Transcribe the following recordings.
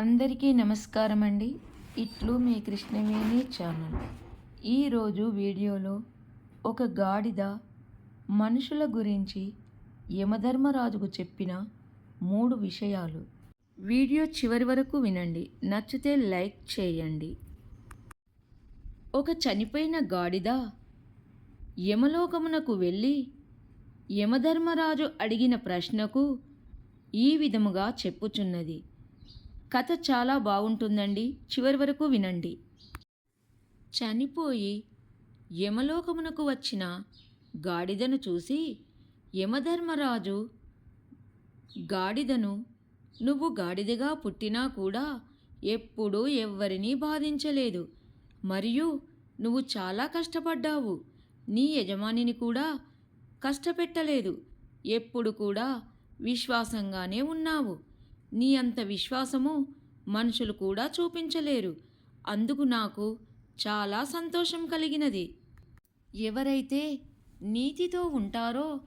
అందరికీ నమస్కారం అండి ఇట్లు మీ కృష్ణవేణి ఛానల్. ఈరోజు వీడియోలో ఒక గాడిద మనుషుల గురించి యమధర్మరాజుకు చెప్పిన మూడు విషయాలు. వీడియో చివరి వరకు వినండి. నచ్చితే లైక్ చేయండి. ఒక చనిపోయిన గాడిద యమలోకమునకు వెళ్ళి యమధర్మరాజు అడిగిన ప్రశ్నకు ఈ విధముగా చెప్పుచున్నది. కథ చాలా బాగుంటుందండి. చివరి వరకు వినండి. చనిపోయి యమలోకమునకు వచ్చిన గాడిదను చూసి యమధర్మరాజు గాడిదను నువ్వు గాడిదగా పుట్టినా కూడా ఎప్పుడూ ఎవ్వరినీ బాధించలేదు. మరియు నువ్వు చాలా కష్టపడ్డావు. నీ యజమానిని కూడా కష్టపెట్టలేదు. ఎప్పుడు కూడా విశ్వాసంగానే ఉన్నావు. నీ అంత విశ్వాసము మనుషులు కూడా చూపించలేరు. అందుకు నాకు చాలా సంతోషం కలిగినది. ఎవరైతే నీతితో ఉంటారో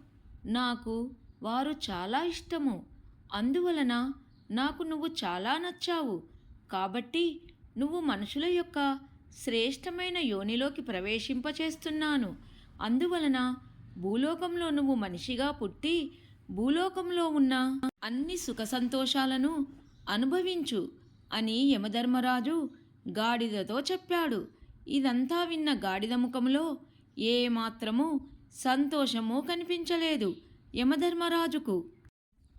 నాకు వారు చాలా ఇష్టము. అందువలన నాకు నువ్వు చాలా నచ్చావు. కాబట్టి నువ్వు మనుషుల యొక్క శ్రేష్టమైన యోనిలోకి ప్రవేశింపచేస్తున్నాను. అందువలన భూలోకంలో నువ్వు మనిషిగా పుట్టి భూలోకంలో ఉన్న అన్ని సుఖ సంతోషాలను అనుభవించు అని యమధర్మరాజు గాడిదతో చెప్పాడు. ఇదంతా విన్న గాడిద ముఖంలో ఏమాత్రమూ సంతోషమో కనిపించలేదు యమధర్మరాజుకు.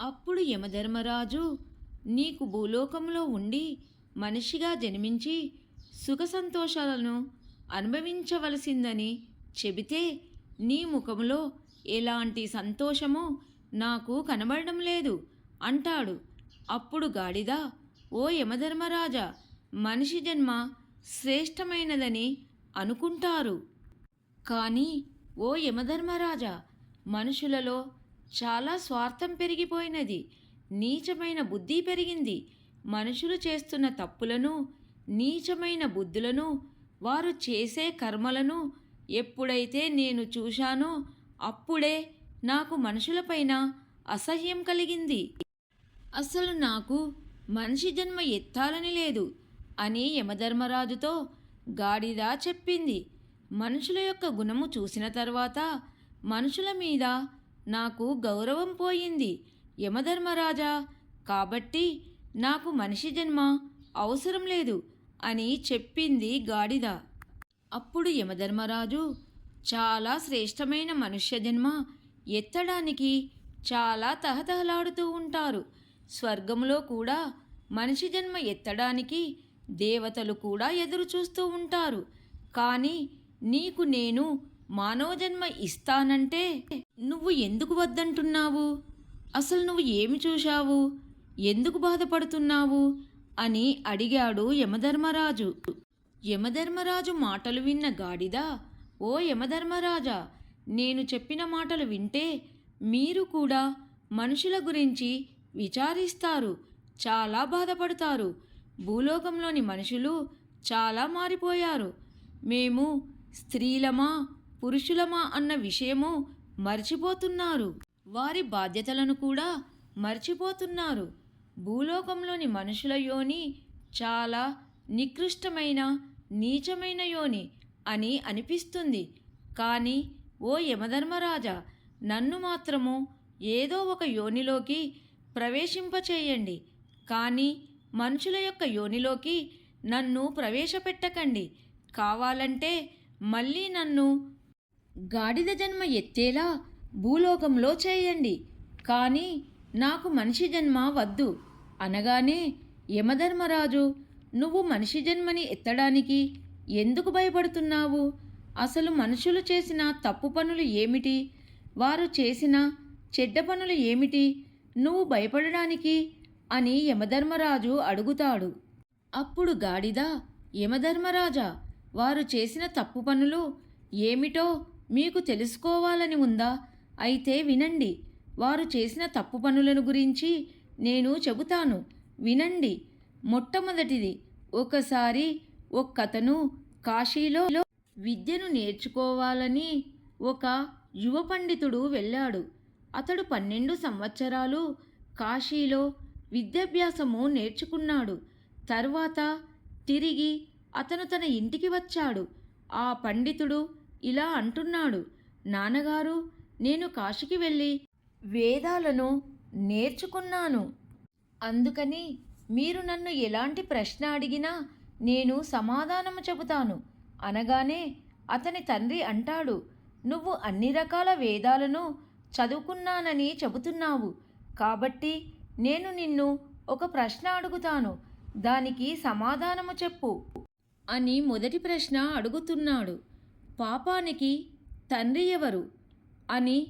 అప్పుడు యమధర్మరాజు నీకు భూలోకంలో ఉండి మనిషిగా జన్మించి సుఖ సంతోషాలను అనుభవించవలసిందని చెబితే నీ ముఖంలో ఎలాంటి సంతోషమో నాకు కనబడడం లేదు. అంటాడు. అప్పుడు గాడిద ఓ యమధర్మరాజా మనిషి జన్మ శ్రేష్టమైనదని అనుకుంటారు. కానీ ఓ యమధర్మరాజా మనుషులలో చాలా స్వార్థం పెరిగిపోయినది. నీచమైన బుద్ధి పెరిగింది. మనుషులు చేస్తున్న తప్పులను నీచమైన బుద్ధులను వారు చేసే కర్మలను ఎప్పుడైతే నేను చూశానో అప్పుడే నాకు మనుషులపైన అసహ్యం కలిగింది. అసలు నాకు మనిషి జన్మ ఎత్తాలని లేదు అని యమధర్మరాజుతో గాడిద చెప్పింది. మనుషుల యొక్క గుణము చూసిన తర్వాత మనుషుల మీద నాకు గౌరవం పోయింది యమధర్మరాజా. కాబట్టి నాకు మనిషి జన్మ అవసరం లేదు అని చెప్పింది గాడిద. అప్పుడు యమధర్మరాజు చాలా శ్రేష్టమైన మనుష్య జన్మ ఎత్తడానికి చాలా తహతహలాడుతూ ఉంటారు. స్వర్గంలో కూడా మనిషి జన్మ ఎత్తడానికి దేవతలు కూడా ఎదురు చూస్తూ ఉంటారు. కానీ నీకు నేను మానవ జన్మ ఇస్తానంటే నువ్వు ఎందుకు వద్దంటున్నావు? అసలు నువ్వు ఏమి చూశావు? ఎందుకు బాధపడుతున్నావు? అని అడిగాడు యమధర్మరాజు. యమధర్మరాజు మాటలు విన్న గాడిద ఓ యమధర్మరాజా నేను చెప్పిన మాటలు వింటే మీరు కూడా మనుషుల గురించి విచారిస్తారు చాలా బాధపడతారు. భూలోకంలోని మనుషులు చాలా మారిపోయారు. మేము స్త్రీలమా పురుషులమా అన్న విషయము మర్చిపోతున్నారు. వారి బాధ్యతలను కూడా మర్చిపోతున్నారు. భూలోకంలోని మనుషుల యోని చాలా నికృష్టమైన నీచమైన యోని అని అనిపిస్తుంది. కానీ ఓ యమధర్మరాజా నన్ను మాత్రము ఏదో ఒక యోనిలోకి ప్రవేశింపచేయండి. కానీ మనుషుల యొక్క యోనిలోకి నన్ను ప్రవేశపెట్టకండి. కావాలంటే మళ్ళీ నన్ను గాడిద జన్మ ఎత్తేలా భూలోకంలో చేయండి. కానీ నాకు మనిషి జన్మ వద్దు. అనగానే యమధర్మరాజు నువ్వు మనిషి జన్మని ఎత్తడానికి ఎందుకు భయపడుతున్నావు? అసలు మనుషులు చేసిన తప్పు పనులు ఏమిటి? వారు చేసిన చెడ్డ పనులు ఏమిటి? నువ్వు భయపడడానికి? అని యమధర్మరాజు అడుగుతాడు. అప్పుడు గాడిద యమధర్మరాజా వారు చేసిన తప్పు పనులు ఏమిటో మీకు తెలుసుకోవాలని ఉందా? అయితే వినండి. వారు చేసిన తప్పు పనులను గురించి నేను చెబుతాను. వినండి. మొట్టమొదటిది ఒకసారి ఒక్కతను కాశీలో విద్యను నేర్చుకోవాలని ఒక యువ పండితుడు వెళ్ళాడు. అతడు పన్నెండు సంవత్సరాలు కాశీలో విద్యాభ్యాసము నేర్చుకున్నాడు. తర్వాత తిరిగి అతను తన ఇంటికి వచ్చాడు. ఆ పండితుడు ఇలా అంటున్నాడు నాన్నగారు నేను కాశీకి వెళ్ళి వేదాలను నేర్చుకున్నాను. అందుకని మీరు నన్ను ఎలాంటి ప్రశ్న అడిగినా నేను సమాధానము చెబుతాను. అనగానే అతని తండ్రి అంటాడు నువ్వు అన్ని రకాల వేదాలను చదువుకున్నానని చెబుతున్నావు. కాబట్టి నేను నిన్ను ఒక ప్రశ్న అడుగుతాను. దానికి సమాధానము చెప్పు. అని మొదటి ప్రశ్న అడుగుతున్నాడు. పాపానికి తండ్రి ఎవరు? అని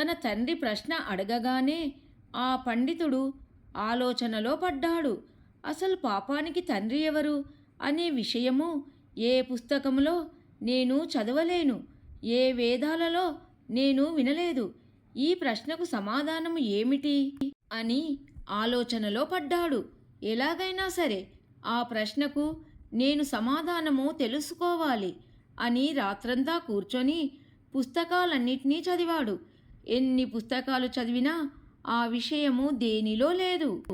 తన తండ్రి ప్రశ్న అడగగానే ఆ పండితుడు ఆలోచనలో పడ్డాడు. అసలు పాపానికి తండ్రి ఎవరు? అనే విషయము ఏ పుస్తకంలో నేను చదవలేను ఏ వేదాలలో నేను వినలేదు ఈ ప్రశ్నకు సమాధానం ఏమిటి? అని ఆలోచనలో పడ్డాడు. ఎలాగైనా సరే ఆ ప్రశ్నకు నేను సమాధానము తెలుసుకోవాలి అని రాత్రంతా కూర్చొని పుస్తకాలన్నిటినీ చదివాడు. ఎన్ని పుస్తకాలు చదివినా ఆ విషయము దేనిలో లేదు.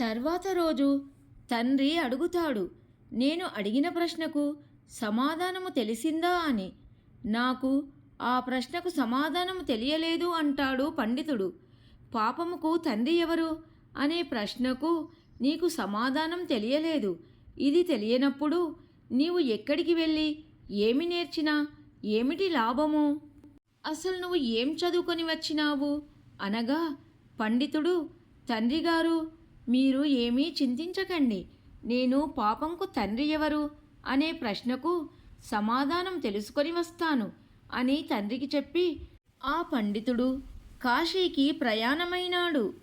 తర్వాత రోజు తండ్రి అడుగుతాడు నేను అడిగిన ప్రశ్నకు సమాధానము తెలిసిందా అని. నాకు ఆ ప్రశ్నకు సమాధానము తెలియలేదు అంటాడు పండితుడు. పాపముకు తండ్రి ఎవరు? అనే ప్రశ్నకు నీకు సమాధానం తెలియలేదు. ఇది తెలియనప్పుడు నీవు ఎక్కడికి వెళ్ళి ఏమి నేర్చినా ఏమిటి లాభము? అసలు నువ్వు ఏం చదువుకొని వచ్చినావు? అనగా పండితుడు తండ్రిగారు మీరు ఏమీ చింతించకండి. నేను పాపంకు తండ్రి ఎవరు? అనే ప్రశ్నకు సమాధానం తెలుసుకొని వస్తాను అని తండ్రికి చెప్పి ఆ పండితుడు కాశీకి ప్రయాణమైనాడు.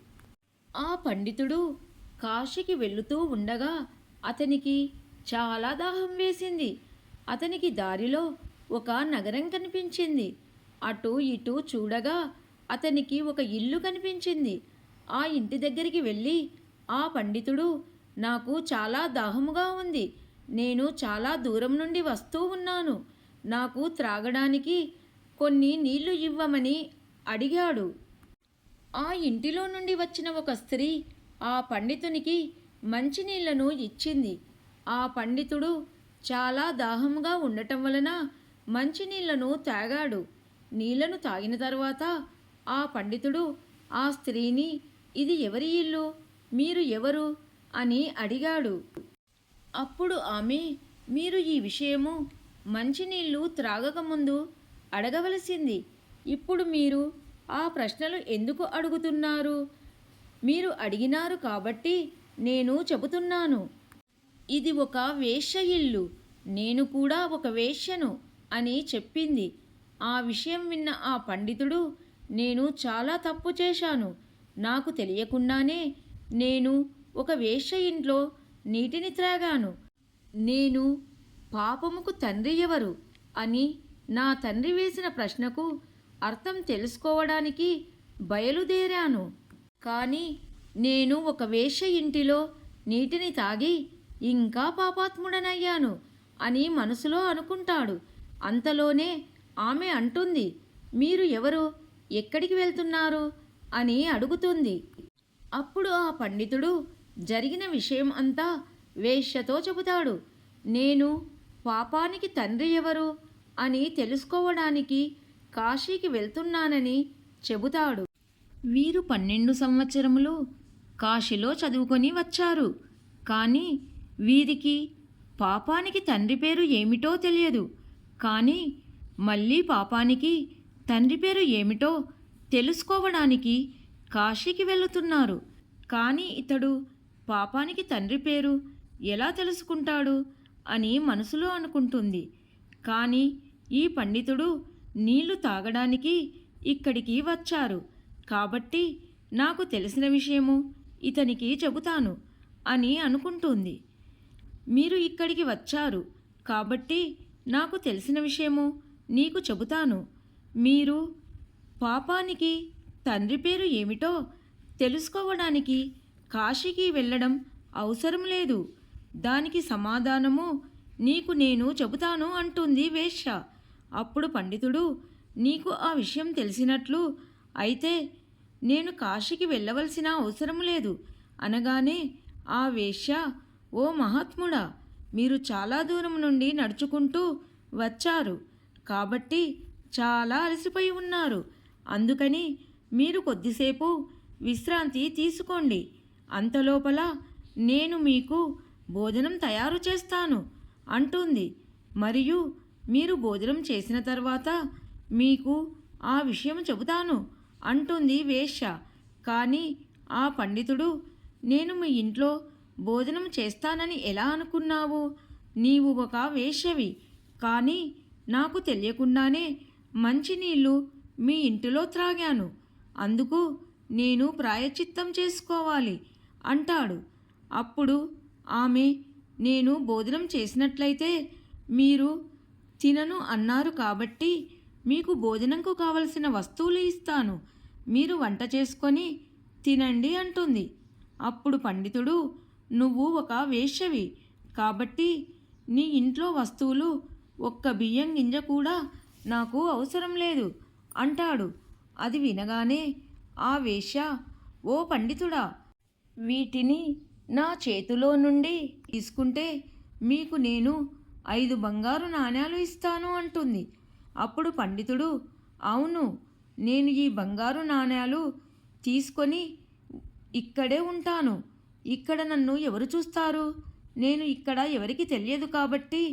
ఆ పండితుడు కాశీకి వెళుతూ ఉండగా అతనికి చాలా దాహం వేసింది. అతనికి దారిలో ఒక నగరం కనిపించింది. అటు ఇటు చూడగా అతనికి ఒక ఇల్లు కనిపించింది. ఆ ఇంటి దగ్గరికి వెళ్ళి ఆ పండితుడు నాకు చాలా దాహముగా ఉంది. నేను చాలా దూరం నుండి వస్తూ ఉన్నాను. నాకు త్రాగడానికి కొన్ని నీళ్ళు ఇవ్వమని అడిగాడు. ఆ ఇంటిలో నుండి వచ్చిన ఒక స్త్రీ ఆ పండితునికి మంచినీళ్ళను ఇచ్చింది. ఆ పండితుడు చాలా దాహంగా ఉండటం వలన మంచినీళ్ళను తాగాడు నీళ్ళను తాగిన తర్వాత ఆ పండితుడు ఆ స్త్రీని ఇది ఎవరి ఇల్లు? మీరు ఎవరు? అని అడిగాడు. అప్పుడు ఆమె మీరు ఈ విషయము మంచినీళ్ళు త్రాగకముందు అడగవలసింది. ఇప్పుడు మీరు ఆ ప్రశ్నలు ఎందుకు అడుగుతున్నారు? మీరు అడిగినారు కాబట్టి నేను చెబుతున్నాను. ఇది ఒక వేష్య ఇల్లు నేను కూడా ఒక వేశ్యను అని చెప్పింది. ఆ విషయం విన్న ఆ పండితుడు నేను చాలా తప్పు చేశాను. నాకు తెలియకుండానే నేను ఒక వేశ్య ఇంట్లో నీటిని త్రాగాను. నేను పాపముకు తండ్రి ఎవరు అని నా తండ్రి వేసిన ప్రశ్నకు అర్థం తెలుసుకోవడానికి బయలుదేరాను. కానీ నేను ఒక వేశ్య ఇంటిలో నీటిని తాగి ఇంకా పాపాత్ముడనయ్యాను అని మనసులో అనుకుంటాడు. అంతలోనే ఆమె అంటుంది మీరు ఎవరు? ఎక్కడికి వెళ్తున్నారు? అని అడుగుతుంది. అప్పుడు ఆ పండితుడు జరిగిన విషయం అంతా వేశ్యతో చెబుతాడు. నేను పాపానికి తండ్రి ఎవరు అని తెలుసుకోవడానికి కాశీకి వెళ్తున్నానని చెబుతాడు. వీరు పన్నెండు సంవత్సరములు కాశీలో చదువుకొని వచ్చారు. కానీ వీరికి పాపానికి తండ్రి పేరు ఏమిటో తెలియదు. కానీ మళ్ళీ పాపానికి తండ్రి పేరు ఏమిటో తెలుసుకోవడానికి కాశీకి వెళుతున్నారు. కానీ ఇతడు పాపానికి తండ్రి పేరు ఎలా తెలుసుకుంటాడు అని మనసులో అనుకుంటుంది. కానీ ఈ పండితుడు నీళ్ళు తాగడానికి ఇక్కడికి వచ్చారు. కాబట్టి నాకు తెలిసిన విషయము ఇతనికి చెబుతాను అని అనుకుంటుంది. మీరు ఇక్కడికి వచ్చారు. కాబట్టి నాకు తెలిసిన విషయము నీకు చెబుతాను. మీరు పాపానికి తండ్రి పేరు ఏమిటో తెలుసుకోవడానికి కాశీకి వెళ్ళడం అవసరం లేదు. దానికి సమాధానము నీకు నేను చెబుతాను అంటుంది వేశ్య. అప్పుడు పండితుడు నీకు ఆ విషయం తెలిసినట్లు అయితే నేను కాశీకి వెళ్ళవలసిన అవసరం లేదు అనగానే ఆ వేశ్య ఓ మహాత్ముడా మీరు చాలా దూరం నుండి నడుచుకుంటూ వచ్చారు కాబట్టి చాలా అలసిపోయి ఉన్నారు. అందుకని మీరు కొద్దిసేపు విశ్రాంతి తీసుకోండి. అంతలోపల నేను మీకు భోజనం తయారు చేస్తాను అంటుంది. మరియు మీరు భోజనం చేసిన తర్వాత మీకు ఆ విషయం చెబుతాను అంటుంది వేశ్య. కానీ ఆ పండితుడు నేను మీ ఇంట్లో భోజనం చేస్తానని ఎలా అనుకున్నావు? నీవు ఒక వేశ్యవి. కానీ నాకు తెలియకుండానే మంచినీళ్ళు మీ ఇంటిలో త్రాగాను. అందుకు నేను ప్రాయచిత్తం చేసుకోవాలి. అంటాడు. అప్పుడు ఆమె నేను భోజనం చేసినట్లయితే మీరు తినను అన్నారు కాబట్టి మీకు భోజనంకు కావలసిన వస్తువులు ఇస్తాను. మీరు వంట చేసుకొని తినండి అంటుంది. అప్పుడు పండితుడు నువ్వు ఒక వేశ్యవి కాబట్టి నీ ఇంట్లో వస్తువులు ఒక్క బియ్యం గింజ కూడా నాకు అవసరం లేదు అంటాడు. అది వినగానే ఆ వేశ్య ఓ పండితుడా వీటిని నా చేతిలో నుండి తీసుకుంటే మీకు నేను ఐదు బంగారు నాణ్యాలు ఇస్తాను అంటుంది. అప్పుడు పండితుడు అవును నేను ఈ బంగారు నాణ్యాలు తీసుకొని ఇక్కడే ఉంటాను. ఇక్కడ నన్ను ఎవరు చూస్తారు? నేను ఇక్కడ ఎవరికి తెలియదు కాబట్టి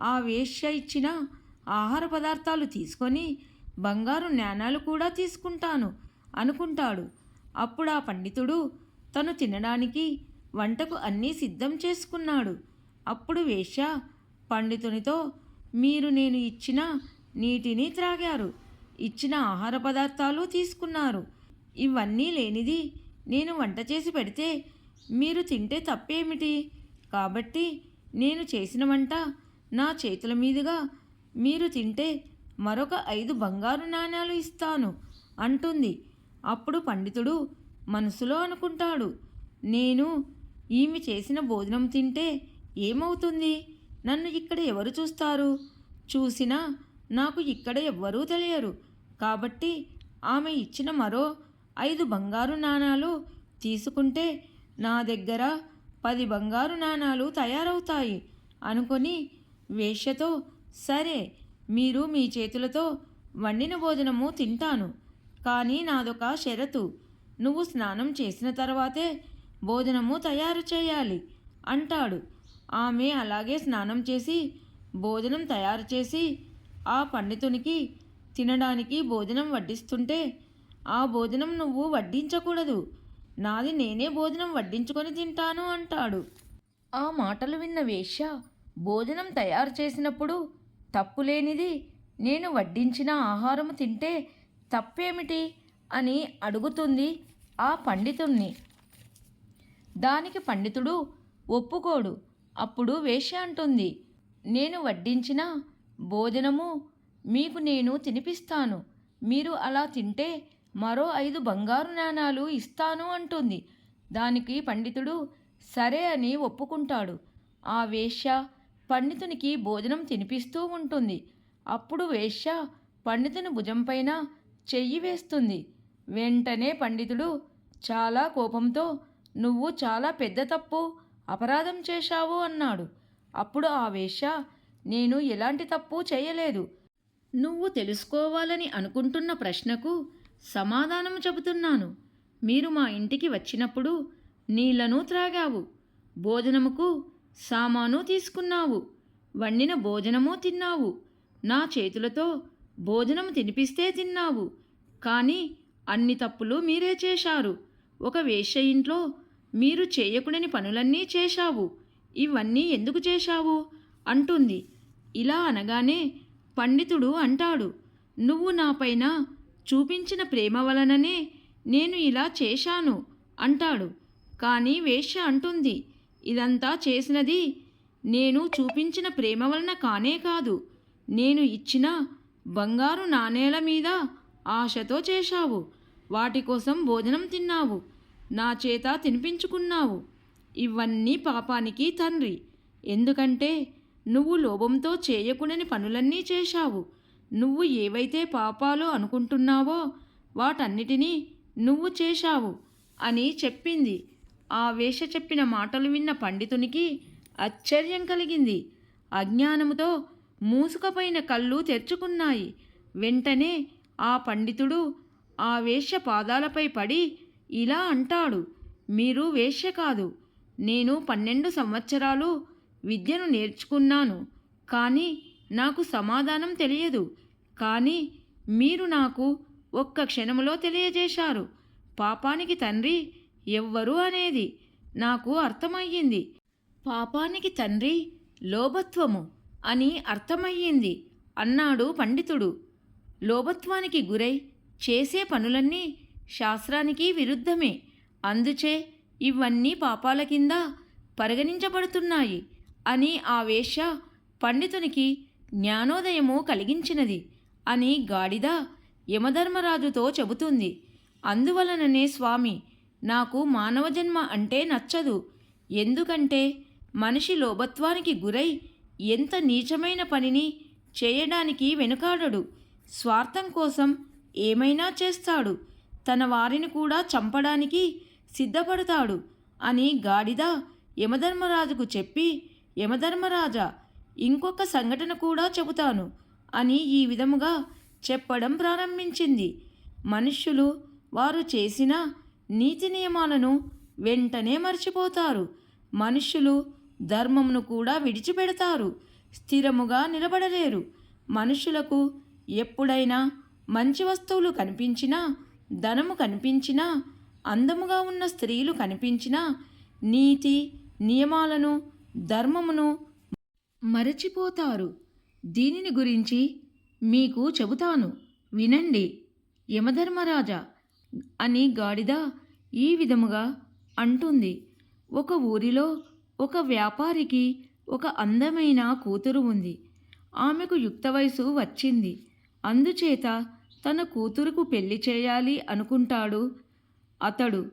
ఆ వేష్య ఇచ్చిన ఆహార పదార్థాలు తీసుకొని బంగారు నాణాలు కూడా తీసుకుంటాను అనుకుంటాడు. అప్పుడు ఆ పండితుడు తను తినడానికి వంటకు అన్నీ సిద్ధం చేసుకున్నాడు. అప్పుడు వేశ్య పండితునితో మీరు నేను ఇచ్చిన నీటిని త్రాగారు. ఇచ్చిన ఆహార పదార్థాలు తీసుకున్నారు. ఇవన్నీ లేనిది నేను వంట చేసి పెడితే మీరు తింటే తప్పేమిటి? కాబట్టి నేను చేసిన వంట నా చేతుల మీదుగా మీరు తింటే మరొక ఐదు బంగారు నాణ్యాలు ఇస్తాను అంటుంది. అప్పుడు పండితుడు మనసులో అనుకుంటాడు. నేను ఈమె చేసిన భోజనం తింటే ఏమవుతుంది? నన్ను ఇక్కడ ఎవరు చూస్తారు? చూసినా నాకు ఇక్కడ ఎవ్వరూ తెలియరు. కాబట్టి ఆమె ఇచ్చిన మరో ఐదు బంగారు నాణాలు తీసుకుంటే నా దగ్గర పది బంగారు నాణాలు తయారవుతాయి అనుకొని వేశ్యతో సరే మీరు మీ చేతులతో వండిన భోజనము తింటాను. కానీ నాదొక షరతు. నువ్వు స్నానం చేసిన తర్వాతే భోజనము తయారు చేయాలి అంటాడు. ఆమె అలాగే స్నానం చేసి భోజనం తయారు చేసి ఆ పండితునికి తినడానికి భోజనం వడ్డిస్తుంటే ఆ భోజనం నువ్వు వడ్డించకూడదు. నాది నేనే భోజనం వడ్డించుకొని తింటాను అంటాడు. ఆ మాటలు విన్న వేశ్య భోజనం తయారు చేసినప్పుడు తప్పులేనిది నేను వడ్డించిన ఆహారం తింటే తప్పేమిటి? అని అడుగుతుంది ఆ పండితుణ్ణి. దానికి పండితుడు ఒప్పుకోడు అప్పుడు వేశ్య అంటుంది నేను వడ్డించిన భోజనము మీకు నేను తినిపిస్తాను. మీరు అలా తింటే మరో ఐదు బంగారు నాణాలు ఇస్తాను అంటుంది. దానికి పండితుడు సరే అని ఒప్పుకుంటాడు. ఆ వేశ్య పండితునికి భోజనం తినిపిస్తూ ఉంటుంది. అప్పుడు వేశ్య పండితుని భుజంపైన చెయ్యి వేస్తుంది. వెంటనే పండితుడు చాలా కోపంతో నువ్వు చాలా పెద్ద తప్పు అపరాధం చేశావు అన్నాడు. అప్పుడు ఆ వేష నేను ఎలాంటి తప్పు చేయలేదు. నువ్వు తెలుసుకోవాలని అనుకుంటున్న ప్రశ్నకు సమాధానం చెబుతున్నాను. మీరు మా ఇంటికి వచ్చినప్పుడు నీళ్ళను త్రాగావు భోజనముకు సామాను తీసుకున్నావు వండిన భోజనము తిన్నావు నా చేతులతో భోజనం తినిపిస్తే తిన్నావు కానీ అన్ని తప్పులు మీరే చేశారు. ఒక వేశ్య ఇంట్లో మీరు చేయకూడని పనులన్నీ చేశావు. ఇవన్నీ ఎందుకు చేశావు? అంటుంది. ఇలా అనగానే పండితుడు అంటాడు. నువ్వు నాపైన చూపించిన ప్రేమ వలననే నేను ఇలా చేశాను అంటాడు. కానీ వేశ్య అంటుంది. ఇదంతా చేసినది నేను చూపించిన ప్రేమ వలన కానే కాదు. నేను ఇచ్చిన బంగారు నాణేల మీద ఆశతో చేశావు. వాటి కోసం భోజనం తిన్నావు. నా చేత తినిపించుకున్నావు. ఇవన్నీ పాపానికి తండ్రి. ఎందుకంటే నువ్వు లోభంతో చేయకునని పనులన్నీ చేశావు. నువ్వు ఏవైతే పాపాలు అనుకుంటున్నావో వాటన్నిటినీ నువ్వు చేశావు అని చెప్పింది. ఆ వేష చెప్పిన మాటలు విన్న పండితునికి ఆశ్చర్యం కలిగింది. అజ్ఞానముతో మూసుకపోయిన కళ్ళు తెరుచుకున్నాయి. వెంటనే ఆ పండితుడు ఆ వేశ్య పాదాలపై పడి ఇలా అంటాడు మీరు వేశ్య కాదు. నేను పన్నెండు సంవత్సరాలు విద్యను నేర్చుకున్నాను. కానీ నాకు సమాధానం తెలియదు. కానీ మీరు నాకు ఒక్క క్షణంలో తెలియజేశారు. పాపానికి తండ్రి ఎవ్వరు అనేది నాకు అర్థమయ్యింది. పాపానికి తండ్రి లోభత్వము అని అర్థమయ్యింది అన్నాడు పండితుడు. లోభత్వానికి గురై చేసే పనులన్నీ శాస్త్రానికి విరుద్ధమే. అందుచే ఇవన్నీ పాపాల కింద పరిగణించబడుతున్నాయి అని ఆ వేష్య పండితునికి జ్ఞానోదయము కలిగించినది అని గాడిద యమధర్మరాజుతో చెబుతుంది. అందువలననే స్వామి నాకు మానవ జన్మ అంటే నచ్చదు. ఎందుకంటే మనిషి లోభత్వానికి గురై ఎంత నీచమైన పనిని చేయడానికి వెనుకాడడు. స్వార్థం కోసం ఏమైనా చేస్తాడు. తన వారిని కూడా చంపడానికి సిద్ధపడతాడు అని గాడిద యమధర్మరాజుకు చెప్పి యమధర్మరాజా ఇంకొక సంఘటన కూడా చెబుతాను అని ఈ విధముగా చెప్పడం ప్రారంభించింది. మనుష్యులు వారు చేసిన నీతి నియమాలను వెంటనే మర్చిపోతారు. మనుష్యులు ధర్మమును కూడా విడిచిపెడతారు. స్థిరముగా నిలబడలేరు. మనుషులకు ఎప్పుడైనా మంచి వస్తువులు కనిపించినా ధనము కనిపించినా అందముగా ఉన్న స్త్రీలు కనిపించినా నీతి నియమాలను ధర్మమును మరచిపోతారు. దీనిని గురించి మీకు చెబుతాను. వినండి. యమధర్మరాజా అని గాడిద ఈ విధముగా అంటుంది. ఒక ఊరిలో ఒక వ్యాపారికి ఒక అందమైన కూతురు ఉంది. ఆమెకు యుక్త వయసు వచ్చింది. అందుచేత తన కూతురుకు పెళ్ళి చేయాలి అనుకుంటాడు. అతడు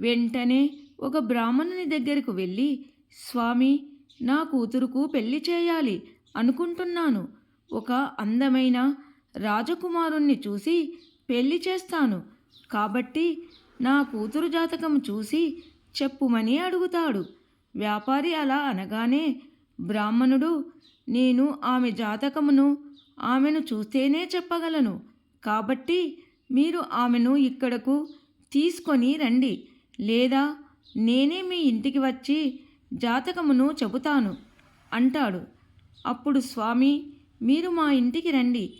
వెంటనే ఒక బ్రాహ్మణుని దగ్గరకు వెళ్ళి స్వామి నా కూతురుకు పెళ్ళి చేయాలి అనుకుంటున్నాను. ఒక అందమైన రాజకుమారుణ్ణి చూసి పెళ్ళి చేస్తాను. కాబట్టి నా కూతురు జాతకం చూసి చెప్పుమని అడుగుతాడు. వ్యాపారి అలా అనగానే బ్రాహ్మణుడు నేను ఆమె జాతకమును ఆమెను చూస్తేనే చెప్పగలను. కాబట్టి మీరు ఆమెను ఇక్కడకు తీసుకొని రండి. లేదా నేనే మీ ఇంటికి వచ్చి జాతకమును చెబుతాను అంటాడు. అప్పుడు స్వామి మీరు మా ఇంటికి రండి.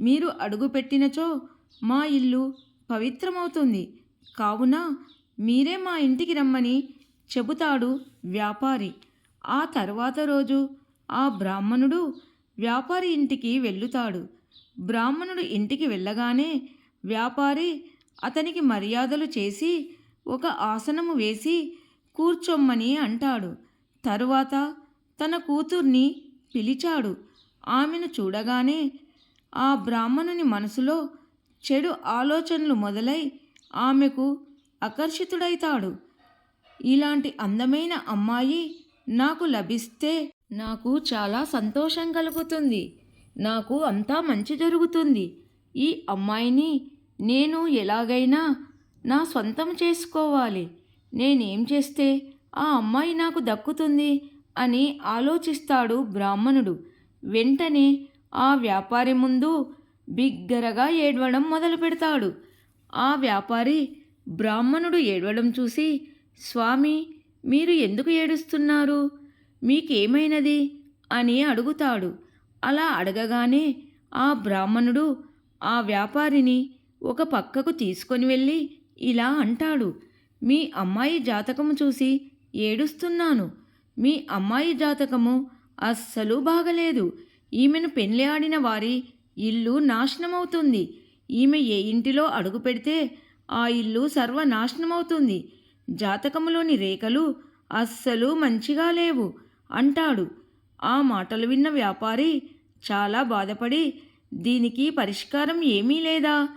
మీరు అడుగుపెట్టినచో మా ఇల్లు పవిత్రమవుతుంది. కావున మీరే మా ఇంటికి రమ్మని చెబుతాడు వ్యాపారి. ఆ తర్వాత రోజు ఆ బ్రాహ్మణుడు వ్యాపారి ఇంటికి వెళ్ళుతాడు. బ్రాహ్మణుడు ఇంటికి వెళ్ళగానే వ్యాపారి అతనికి మర్యాదలు చేసి ఒక ఆసనము వేసి కూర్చొమ్మని అంటాడు. తరువాత తన కూతుర్ని పిలిచాడు. ఆమెను చూడగానే ఆ బ్రాహ్మణుని మనసులో చెడు ఆలోచనలు మొదలై ఆమెకు ఆకర్షితుడైతాడు. ఇలాంటి అందమైన అమ్మాయి నాకు లభిస్తే నాకు చాలా సంతోషం కలుగుతుంది. నాకు అంతా మంచి జరుగుతుంది. ఈ అమ్మాయిని నేను ఎలాగైనా నా సొంతం చేసుకోవాలి. నేనేం చేస్తే ఆ అమ్మాయి నాకు దక్కుతుంది అని ఆలోచిస్తాడు బ్రాహ్మణుడు. వెంటనే ఆ వ్యాపారి ముందు బిగ్గరగా ఏడవడం మొదలు పెడతాడు. ఆ వ్యాపారి బ్రాహ్మణుడు ఏడవడం చూసి స్వామి మీరు ఎందుకు ఏడుస్తున్నారు? మీకేమైనది? అని అడుగుతాడు. అలా అడగగానే ఆ బ్రాహ్మణుడు ఆ వ్యాపారిని ఒక పక్కకు తీసుకొని వెళ్ళి ఇలా అంటాడు. మీ అమ్మాయి జాతకము చూసి ఏడుస్తున్నాను. మీ అమ్మాయి జాతకము అస్సలు బాగలేదు. ఈమెను పెళ్ళి ఆడిన వారి ఇల్లు నాశనమవుతుంది. ఈమె ఏ ఇంటిలో అడుగు పెడితే ఆ ఇల్లు సర్వనాశనమవుతుంది. జాతకములోని రేఖలు అస్సలు మంచిగా లేవు. అంటాడు. ఆ మాటలు విన్న వ్యాపారి చాలా బాధపడి దీనికి పరిష్కారం ఏమీ లేదా?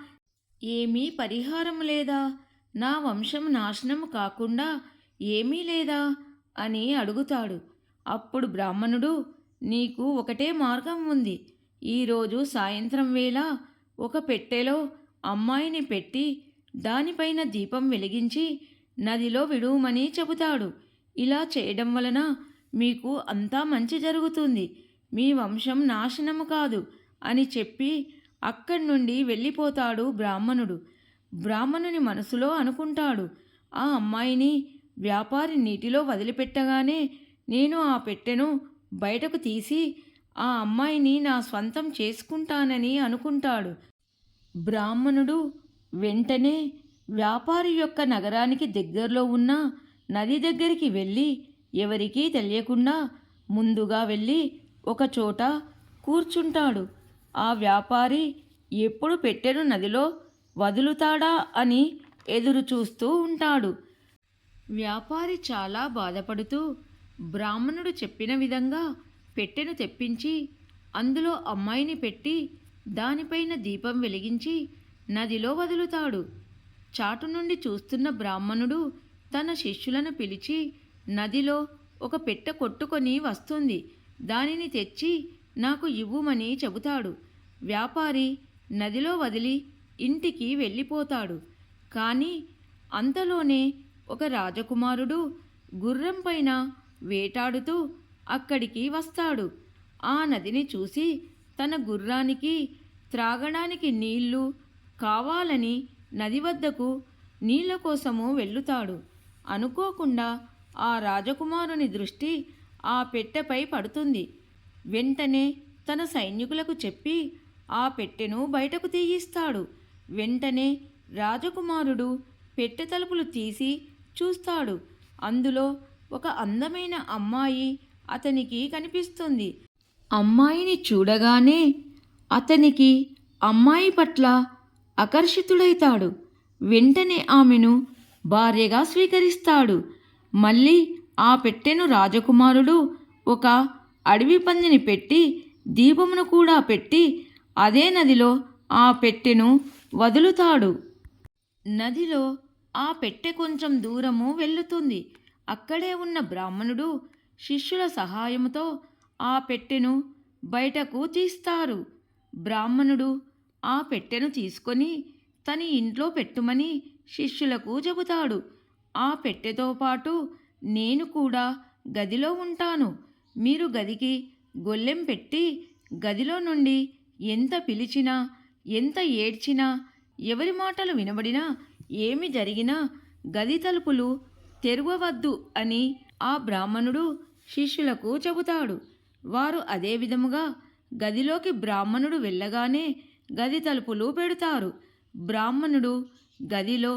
ఏమీ పరిహారం లేదా? నా వంశం నాశనం కాకుండా ఏమీ లేదా? అని అడుగుతాడు. అప్పుడు బ్రాహ్మణుడు నీకు ఒకటే మార్గం ఉంది. ఈరోజు సాయంత్రం వేళ ఒక పెట్టెలో అమ్మాయిని పెట్టి దానిపైన దీపం వెలిగించి నదిలో విడుమని చెబుతాడు. ఇలా చేయడం వలన మీకు అంతా మంచి జరుగుతుంది. మీ వంశం నాశనము కాదు అని చెప్పి అక్కడి నుండి వెళ్ళిపోతాడు బ్రాహ్మణుడు. బ్రాహ్మణుని మనసులో అనుకుంటాడు ఆ అమ్మాయిని వ్యాపారి నీటిలో వదిలిపెట్టగానే నేను ఆ పెట్టెను బయటకు తీసి ఆ అమ్మాయిని నా స్వంతం చేసుకుంటానని అనుకుంటాడు. బ్రాహ్మణుడు వెంటనే వ్యాపారి యొక్క నగరానికి దగ్గరలో ఉన్న నది దగ్గరికి వెళ్ళి ఎవరికీ తెలియకుండా ముందుగా వెళ్ళి ఒకచోట కూర్చుంటాడు. ఆ వ్యాపారి ఎప్పుడు పెట్టెను నదిలో వదులుతాడా అని ఎదురు చూస్తూ ఉంటాడు. వ్యాపారి చాలా బాధపడుతూ బ్రాహ్మణుడు చెప్పిన విధంగా పెట్టెను తెప్పించి అందులో అమ్మాయిని పెట్టి దానిపైన దీపం వెలిగించి నదిలో వదులుతాడు. చాటు నుండి చూస్తున్న బ్రాహ్మణుడు తన శిష్యులను పిలిచి నదిలో ఒక పెట్టె కొట్టుకొని వస్తుంది. దానిని తెచ్చి నాకు ఇవ్వుమని చెబుతాడు. వ్యాపారి నదిలో వదిలి ఇంటికి వెళ్ళిపోతాడు. కానీ అంతలోనే ఒక రాజకుమారుడు గుర్రం పైన వేటాడుతూ అక్కడికి వస్తాడు. ఆ నదిని చూసి తన గుర్రానికి త్రాగడానికి నీళ్ళు కావాలని నది వద్దకు నీళ్ళ కోసము వెళ్ళుతాడు. అనుకోకుండా ఆ రాజకుమారుని దృష్టి ఆ పెట్టెపై పడుతుంది. వెంటనే తన సైనికులకు చెప్పి ఆ పెట్టెను బయటకు తీయిస్తాడు. వెంటనే రాజకుమారుడు పెట్టె తలుపులు తీసి చూస్తాడు. అందులో ఒక అందమైన అమ్మాయి అతనికి కనిపిస్తుంది. అమ్మాయిని చూడగానే అతనికి అమ్మాయి పట్ల ఆకర్షితుడైతాడు. వెంటనే ఆమెను భార్యగా స్వీకరిస్తాడు. మళ్ళీ ఆ పెట్టెను రాజకుమారుడు ఒక అడవి పందిని పెట్టి దీపమును కూడా పెట్టి అదే నదిలో ఆ పెట్టెను వదులుతాడు. నదిలో ఆ పెట్టె కొంచెం దూరము వెళ్ళుతుంది. అక్కడే ఉన్న బ్రాహ్మణుడు శిష్యుల సహాయంతో ఆ పెట్టెను బయటకు తీస్తారు. బ్రాహ్మణుడు ఆ పెట్టెను తీసుకొని తన ఇంట్లో పెట్టుమని శిష్యులకు చెబుతాడు. ఆ పెట్టెతో పాటు నేను కూడా గదిలో ఉంటాను. మీరు గదికి గొల్లెం పెట్టి గదిలో నుండి ఎంత పిలిచినా ఎంత ఏడ్చినా ఎవరి మాటలు వినబడినా ఏమి జరిగినా గది తలుపులు తెరవవద్దు అని ఆ బ్రాహ్మణుడు శిష్యులకు చెబుతాడు. వారు అదే విధముగా గదిలోకి బ్రాహ్మణుడు వెళ్ళగానే గది తలుపులు పెడతారు. బ్రాహ్మణుడు గదిలో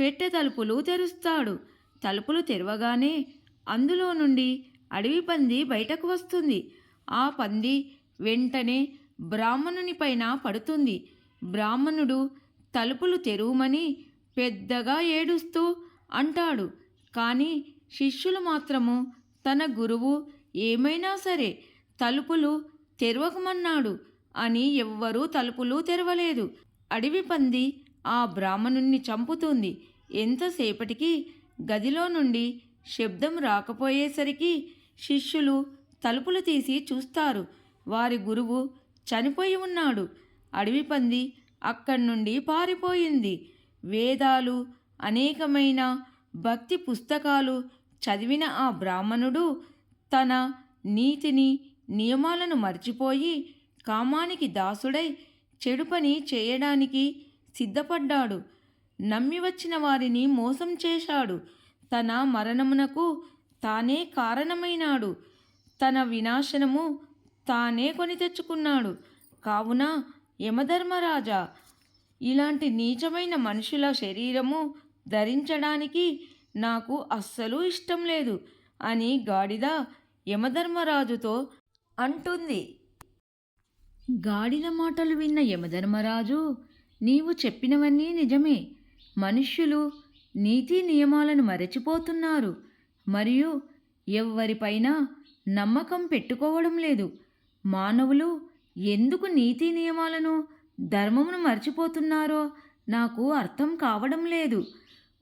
పెట్టె తలుపులు తెరుస్తాడు. తలుపులు తెరవగానే అందులో నుండి అడవి పంది బయటకు వస్తుంది. ఆ పంది వెంటనే బ్రాహ్మణుని పైన పడుతుంది. బ్రాహ్మణుడు తలుపులు తెరువమని పెద్దగా ఏడుస్తూ అంటాడు. కానీ శిష్యులు మాత్రము తన గురువు ఏమైనా సరే తలుపులు తెరవకమన్నాడు అని ఎవ్వరూ తలుపులు తెరవలేదు. అడవి పంది ఆ బ్రాహ్మణుణ్ణి చంపుతుంది. ఎంతసేపటికి గదిలో నుండి శబ్దం రాకపోయేసరికి శిష్యులు తలుపులు తీసి చూస్తారు. వారి గురువు చనిపోయి ఉన్నాడు. అడవి పంది అక్కడి నుండి పారిపోయింది. వేదాలు అనేకమైన భక్తి పుస్తకాలు చదివిన ఆ బ్రాహ్మణుడు తన నీతిని నియమాలను మర్చిపోయి కామానికి దాసుడై చెడు పని చేయడానికి సిద్ధపడ్డాడు. నమ్మి వచ్చిన వారిని మోసం చేశాడు. తన మరణమునకు తానే కారణమైనాడు. తన వినాశనము తానే కొని తెచ్చుకున్నాడు. కావున యమధర్మరాజా ఇలాంటి నీచమైన మనుషుల శరీరము ధరించడానికి నాకు అస్సలు ఇష్టం లేదు అని గాడిద యమధర్మరాజుతో అంటుంది. గాడిద మాటలు విన్న యమధర్మరాజు నీవు చెప్పినవన్నీ నిజమే. మనుష్యులు నీతి నియమాలను మరచిపోతున్నారు. మరియు ఎవ్వరిపైన నమ్మకం పెట్టుకోవడం లేదు. మానవులు ఎందుకు నీతి నియమాలను ధర్మమును మర్చిపోతున్నారో నాకు అర్థం కావడం లేదు.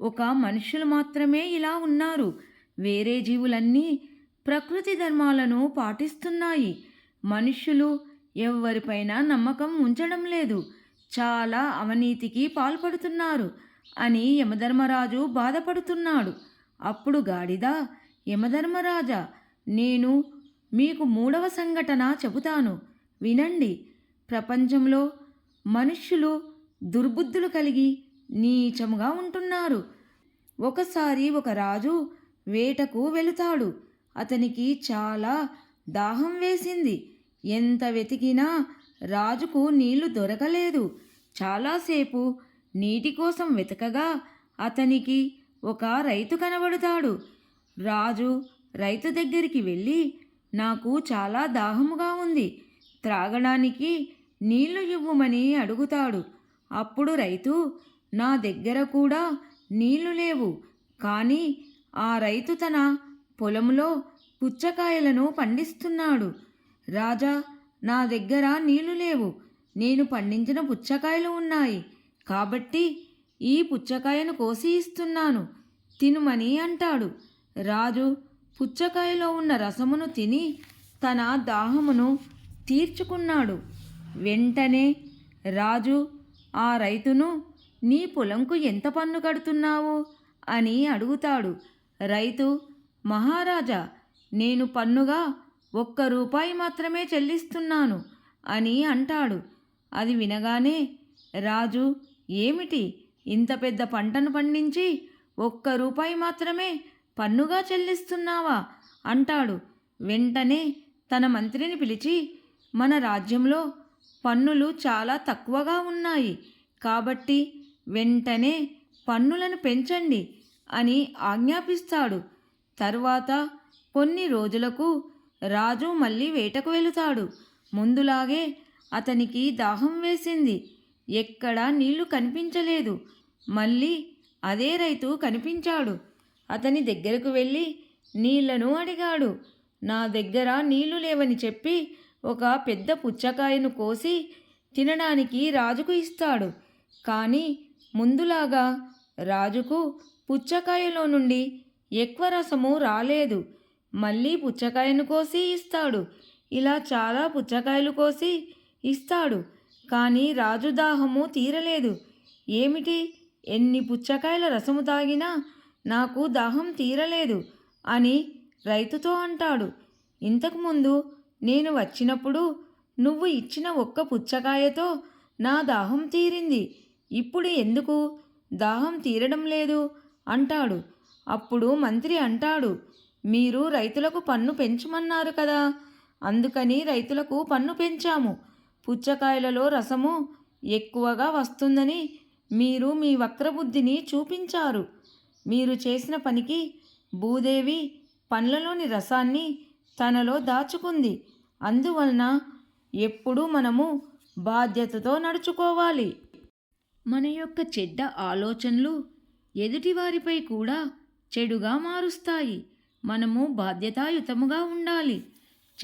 ఒక మనుషులు మాత్రమే ఇలా ఉన్నారు. వేరే జీవులన్నీ ప్రకృతి ధర్మాలను పాటిస్తున్నాయి. మనుష్యులు ఎవ్వరిపైన నమ్మకం ఉంచడం లేదు. చాలా అవినీతికి పాల్పడుతున్నారు. అని యమధర్మరాజు బాధపడుతున్నాడు. అప్పుడు గాడిద యమధర్మరాజా నేను మీకు మూడవ సంఘటన చెబుతాను. వినండి ప్రపంచంలో మనుష్యులు దుర్బుద్ధులు కలిగి నీచముగా ఉంటున్నారు. ఒకసారి ఒక రాజు వేటకు వెళుతాడు. అతనికి చాలా దాహం వేసింది. ఎంత వెతికినా రాజుకు నీళ్ళు దొరకలేదు. చాలాసేపు నీటి కోసం వెతకగా అతనికి ఒక రైతు కనబడతాడు. రాజు రైతు దగ్గరికి వెళ్ళి నాకు చాలా దాహముగా ఉంది. త్రాగడానికి నీళ్ళు ఇవ్వమని అడుగుతాడు. అప్పుడు రైతు నా దగ్గర కూడా నీళ్ళు లేవు. కానీ ఆ రైతు తన పొలంలో పుచ్చకాయలను పండిస్తున్నాడు. రాజా నా దగ్గర నీళ్ళు లేవు. నేను పండించిన పుచ్చకాయలు ఉన్నాయి. కాబట్టి ఈ పుచ్చకాయను కోసి ఇస్తున్నాను. తినుమని అంటాడు. రాజు పుచ్చకాయలో ఉన్న రసమును తిని తన దాహమును తీర్చుకున్నాడు. వెంటనే రాజు ఆ రైతును నీ పొలంకు ఎంత పన్ను కడుతున్నావు? అని అడుగుతాడు. రైతు మహారాజా నేను పన్నుగా ఒక్క రూపాయి మాత్రమే చెల్లిస్తున్నాను అని అంటాడు. అది వినగానే రాజు ఏమిటి? ఇంత పెద్ద పంటను పండించి ఒక్క రూపాయి మాత్రమే పన్నుగా చెల్లిస్తున్నావా? అంటాడు. వెంటనే తన మంత్రిని పిలిచి మన రాజ్యంలో పన్నులు చాలా తక్కువగా ఉన్నాయి. కాబట్టి వెంటనే పన్నులను పెంచండి అని ఆజ్ఞాపిస్తాడు. తరువాత కొన్ని రోజులకు రాజు మళ్ళీ వేటకు వెళుతాడు. ముందులాగే అతనికి దాహం వేసింది. ఎక్కడా నీళ్ళు కనిపించలేదు. మళ్ళీ అదే రైతు కనిపించాడు. అతని దగ్గరకు వెళ్ళి నీళ్ళను అడిగాడు. నా దగ్గర నీళ్ళు లేవని చెప్పి ఒక పెద్ద పుచ్చకాయను కోసి తినడానికి రాజుకు ఇస్తాడు. కానీ ముందులాగా రాజుకు పుచ్చకాయలో నుండి ఎక్కువ రసము రాలేదు. మళ్ళీ పుచ్చకాయను కోసి ఇస్తాడు. ఇలా చాలా పుచ్చకాయలు కోసి ఇస్తాడు. కానీ రాజు దాహము తీరలేదు. ఏమిటి? ఎన్ని పుచ్చకాయల రసము తాగినా నాకు దాహం తీరలేదు అని రైతుతో అంటాడు. ఇంతకుముందు నేను వచ్చినప్పుడు నువ్వు ఇచ్చిన ఒక్క పుచ్చకాయతో నా దాహం తీరింది. ఇప్పుడు ఎందుకు? దాహం తీరడం లేదు అంటాడు. అప్పుడు మంత్రి అంటాడు మీరు రైతులకు పన్ను పెంచమన్నారు కదా అందుకని రైతులకు పన్ను పెంచాము. పుచ్చకాయలలో రసము ఎక్కువగా వస్తుందని మీరు మీ వక్రబుద్ధిని చూపించారు. మీరు చేసిన పనికి భూదేవి పండ్లలోని రసాన్ని తనలో దాచుకుంది. అందువలన ఎప్పుడూ మనము బాధ్యతతో నడుచుకోవాలి. మన యొక్క చెడ్డ ఆలోచనలు ఎదుటివారిపై కూడా చెడుగా మారుస్తాయి. మనము బాధ్యతాయుతముగా ఉండాలి.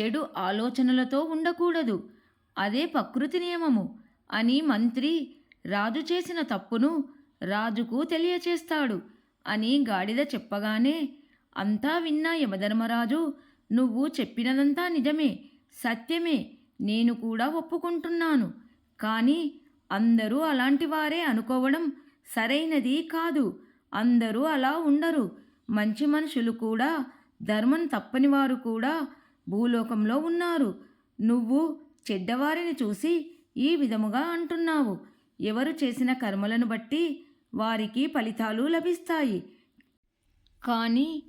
చెడు ఆలోచనలతో ఉండకూడదు. అదే ప్రకృతి నియమము అని మంత్రి రాజు చేసిన తప్పును రాజుకు తెలియచేస్తాడు అని గాడిద చెప్పగానే అంతా విన్నా యమధర్మరాజు నువ్వు చెప్పినదంతా నిజమే సత్యమే నేను కూడా ఒప్పుకుంటున్నాను. కానీ అందరూ అలాంటి వారే అనుకోవడం సరైనది కాదు. అందరూ అలా ఉండరు. మంచి మనుషులు కూడా ధర్మం తప్పని వారు కూడా భూలోకంలో ఉన్నారు. నువ్వు చెడ్డవారిని చూసి ఈ విధముగా అంటున్నావు. ఎవరు చేసిన కర్మలను బట్టి వారికి ఫలితాలు లభిస్తాయి. కానీ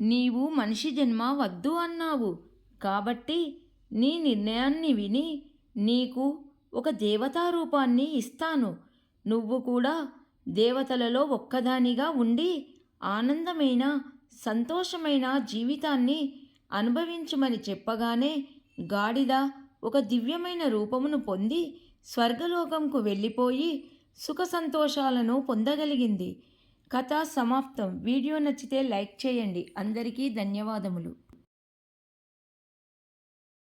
నీవు మనిషి జన్మ వద్దు అన్నావు. కాబట్టి నీ నిర్ణయాన్ని విని నీకు ఒక దేవతా రూపాన్ని ఇస్తాను. నువ్వు కూడా దేవతలలో ఒక్కదానిగా ఉండి ఆనందమైన సంతోషమైన జీవితాన్ని అనుభవించమని చెప్పగానే గాడిద ఒక దివ్యమైన రూపమును పొంది స్వర్గలోకంకు వెళ్ళిపోయి సుఖ సంతోషాలను పొందగలిగింది. కథ సమాప్తం. వీడియో నచ్చితే లైక్ చేయండి. అందరికీ ధన్యవాదములు.